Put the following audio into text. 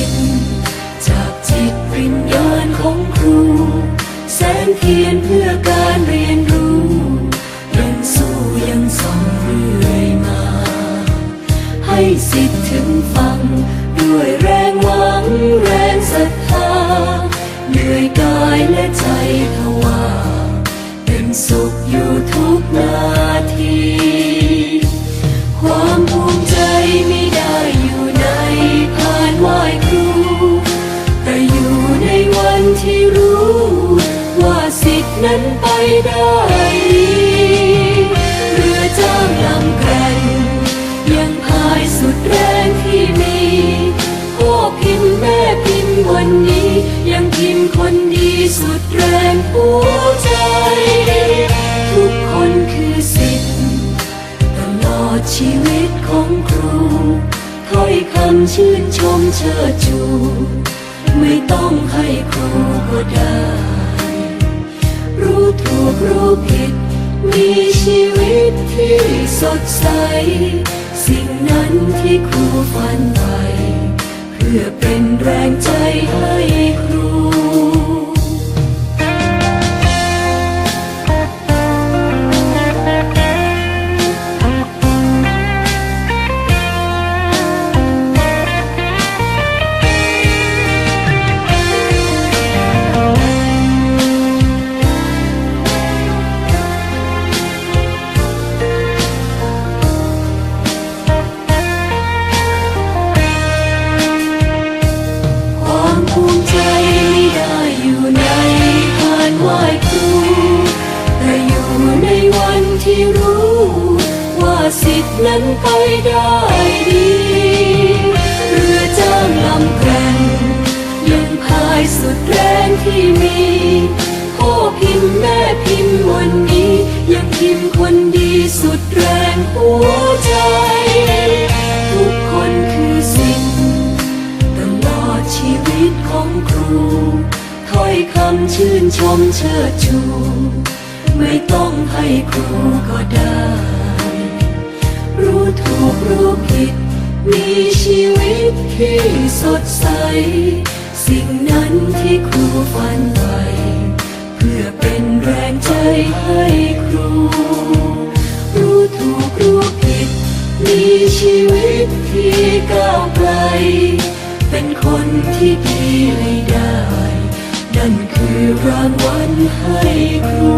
ท สิทธิ์ถึงฟังด้วยแรงหวังแรงศรัทธาเหนื่อยกายและใจทว่าเป็นสุขอยู่ทุกนาที ความภูมิใจไม่ได้อยู่ในพานไหว้ครู แต่อยู่ในวันที่รู้ ว่าสิทธินั้นไปได้ สุดแรงหัวใจ ทุกคนคือสิทธิ์ตลอดชีวิตของครูถ้อยคำชื่นชมเชิดชู ไม่ต้องให้ครูก็ได้ รู้ถูกรู้ผิด มีชีวิตที่สดใส สิ่งนั้นที่ครูฝันไป เพื่อเป็นแรงใจให้ครู สิทธิ์นั้นไปได้ดีเรือจ้างลำแกร่งยังพายสุดแรงที่มีพ่อพิมพ์แม่พิมพ์วันนี้ยังพิมพ์คนดีสุดแรงหัวใจ ทุกคนคือสิทธิ์ตลอดชีวิตของครูถ้อยคำชื่นชมเชิดชู ไม่ต้องให้ครูก็ได้ มีชีวิตที่สดใส สิ่งนั้นที่ครูฝันไปเพื่อเป็นแรงใจให้ครู รู้ถูกรู้ผิด มีชีวิตที่ก้าวไกล เป็นคนที่ดีให้ได้ นั่นคือรางวัลให้ครู